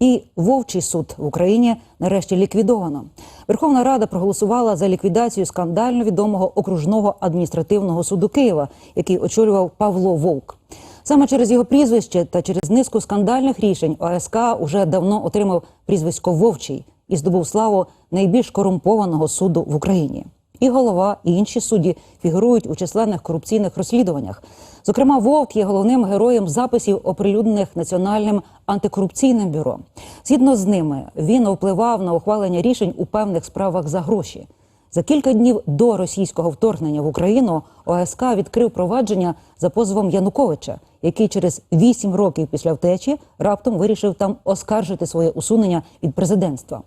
І вовчий суд в Україні нарешті ліквідовано. Верховна Рада проголосувала за ліквідацію скандально відомого окружного адміністративного суду Києва, який очолював Павло Вовк. Саме через його прізвище та через низку скандальних рішень ОСК уже давно отримав прізвисько Вовчий і здобув славу найбільш корумпованого суду в Україні. І голова, і інші судді фігурують у численних корупційних розслідуваннях. Зокрема, Вовк є головним героєм записів, оприлюднених Національним антикорупційним бюро. Згідно з ними, він впливав на ухвалення рішень у певних справах за гроші. За кілька днів до російського вторгнення в Україну ОСК відкрив провадження за позовом Януковича, який через вісім років після втечі раптом вирішив там оскаржити своє усунення від президентства.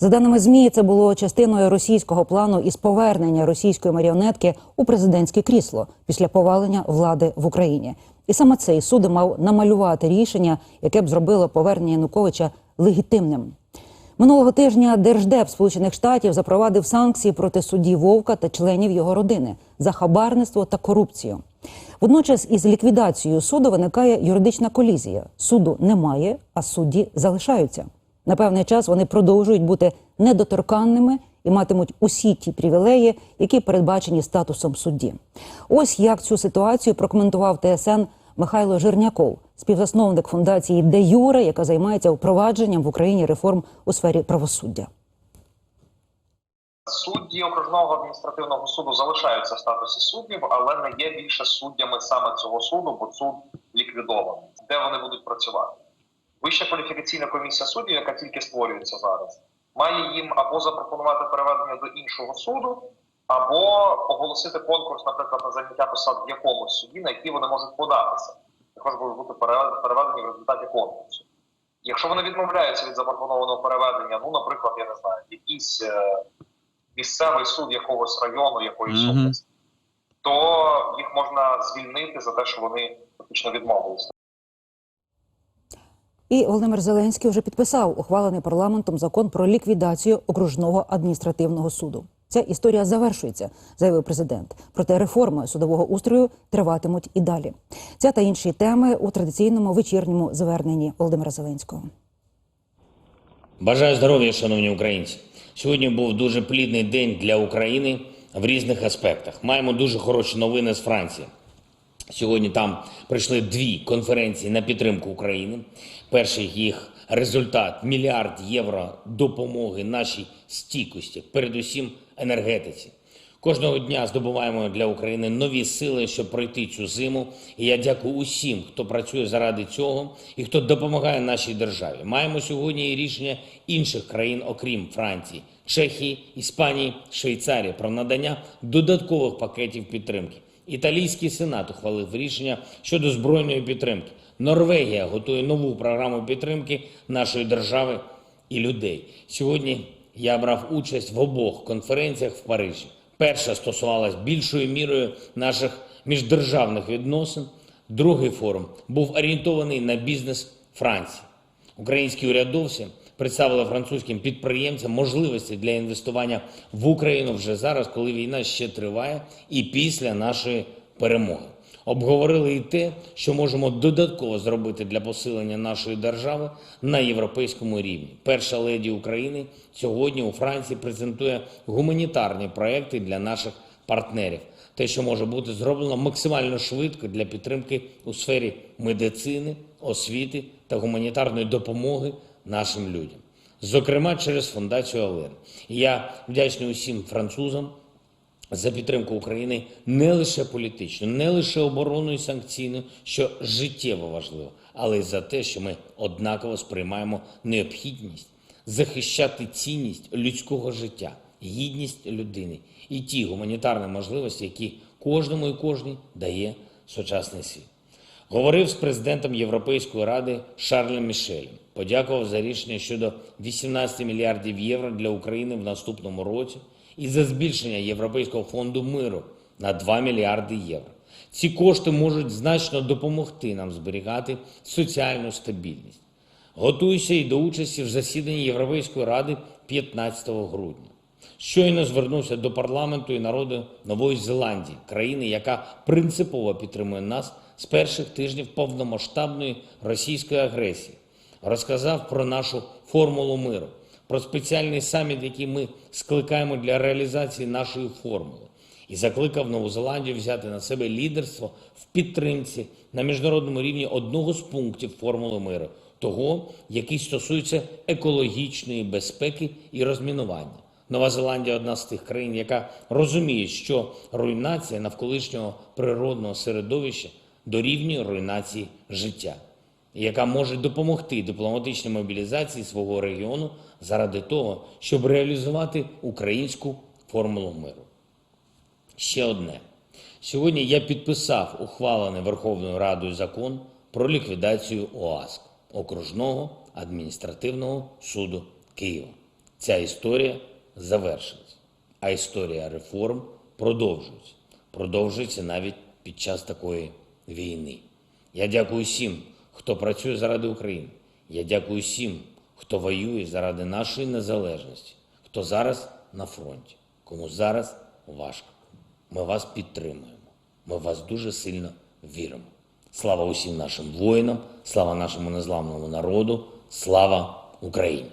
За даними змі, це було частиною російського плану із повернення російської маріонетки у президентське крісло після повалення влади в Україні. І саме цей суд мав намалювати рішення, яке б зробило повернення Януковича легітимним. Минулого тижня Держдеп Сполучених Штатів запровадив санкції проти судді Вовка та членів його родини за хабарництво та корупцію. Водночас із ліквідацією суду виникає юридична колізія. Суду немає, а судді залишаються. На певний час вони продовжують бути недоторканними і матимуть усі ті привілеї, які передбачені статусом судді. Ось як цю ситуацію прокоментував ТСН Михайло Жирняков, співзасновник фундації Де Юре, яка займається впровадженням в Україні реформ у сфері правосуддя. Судді окружного адміністративного суду залишаються в статусі суддів, але не є більше суддями саме цього суду, бо суд ліквідований. Де вони будуть працювати? Вища кваліфікаційна комісія суддів, яка тільки створюється зараз, має їм або запропонувати переведення до іншого суду, або оголосити конкурс, наприклад, на заняття посад в якомусь суді, на який вони можуть податися. Також можуть бути переведені в результаті конкурсу. Якщо вони відмовляються від запропонованого переведення, ну, наприклад, я не знаю, якийсь е, місцевий суд якогось району, якоїсь Мгм. області, то їх можна звільнити за те, що вони фактично відмовилися. І Володимир Зеленський вже підписав ухвалений парламентом закон про ліквідацію окружного адміністративного суду. Ця історія завершується, заявив президент. Проте реформи судового устрою триватимуть і далі. Ця та інші теми у традиційному вечірньому зверненні Володимира Зеленського. Бажаю здоров'я, шановні українці. Сьогодні був дуже плідний день для України в різних аспектах. Маємо дуже хороші новини з Франції. Сьогодні там прийшли дві конференції на підтримку України. Перший їх результат мільярд євро допомоги нашій стійкості, передусім енергетиці. Кожного дня здобуваємо для України нові сили, щоб пройти цю зиму. І я дякую усім, хто працює заради цього і хто допомагає нашій державі. Маємо сьогодні і рішення інших країн, окрім Франції, Чехії, Іспанії, Швейцарії про надання додаткових пакетів підтримки. Італійський сенат ухвалив рішення щодо збройної підтримки. Норвегія готує нову програму підтримки нашої держави і людей. Сьогодні я брав участь в обох конференціях в Парижі. Перша стосувалась більшою мірою наших міждержавних відносин. Другий форум був орієнтований на бізнес Франції. Українські урядовці представили французьким підприємцям можливості для інвестування в Україну вже зараз, коли війна ще триває, і після нашої перемоги. Обговорили і те, що можемо додатково зробити для посилення нашої держави на європейському рівні. Перша леді України сьогодні у Франції презентує гуманітарні проекти для наших партнерів. Те, що може бути зроблено максимально швидко для підтримки у сфері медицини, освіти та гуманітарної допомоги нашим людям, зокрема через фундацію Олен. Я вдячний усім французам за підтримку України не лише політично, не лише оборонною і санкційною, що життєво важливо, але й за те, що ми однаково сприймаємо необхідність захищати цінність людського життя, гідність людини і ті гуманітарні можливості, які кожному і кожній дає сучасний світ. Говорив з президентом Європейської ради Шарлем Мішелем. Подякував за рішення щодо 18 мільярдів євро для України в наступному році і за збільшення Європейського фонду миру на 2 мільярди євро. Ці кошти можуть значно допомогти нам зберігати соціальну стабільність. Готуюся і до участі в засіданні Європейської ради 15 грудня. Щойно звернувся до парламенту і народу Нової Зеландії, країни, яка принципово підтримує нас з перших тижнів повномасштабної російської агресії. Розказав про нашу формулу миру, про спеціальний саміт, який ми скликаємо для реалізації нашої формули, і закликав Нову Зеландію взяти на себе лідерство в підтримці на міжнародному рівні одного з пунктів формули миру, того, який стосується екологічної безпеки і розмінування. Нова Зеландія одна з тих країн, яка розуміє, що руйнація навколишнього природного середовища дорівнює руйнації життя, яка може допомогти дипломатичній мобілізації свого регіону заради того, щоб реалізувати українську формулу миру. Ще одне. Сьогодні я підписав ухвалений Верховною Радою закон про ліквідацію ОАСК окружного адміністративного суду Києва. Ця історія завершилась, а історія реформ продовжується. Продовжується навіть під час такої війни. Я дякую всім, хто працює заради України. Я дякую всім, хто воює заради нашої незалежності, хто зараз на фронті, кому зараз важко. Ми вас підтримуємо. Ми в вас дуже сильно віримо. Слава усім нашим воїнам, слава нашому незламному народу, слава Україні!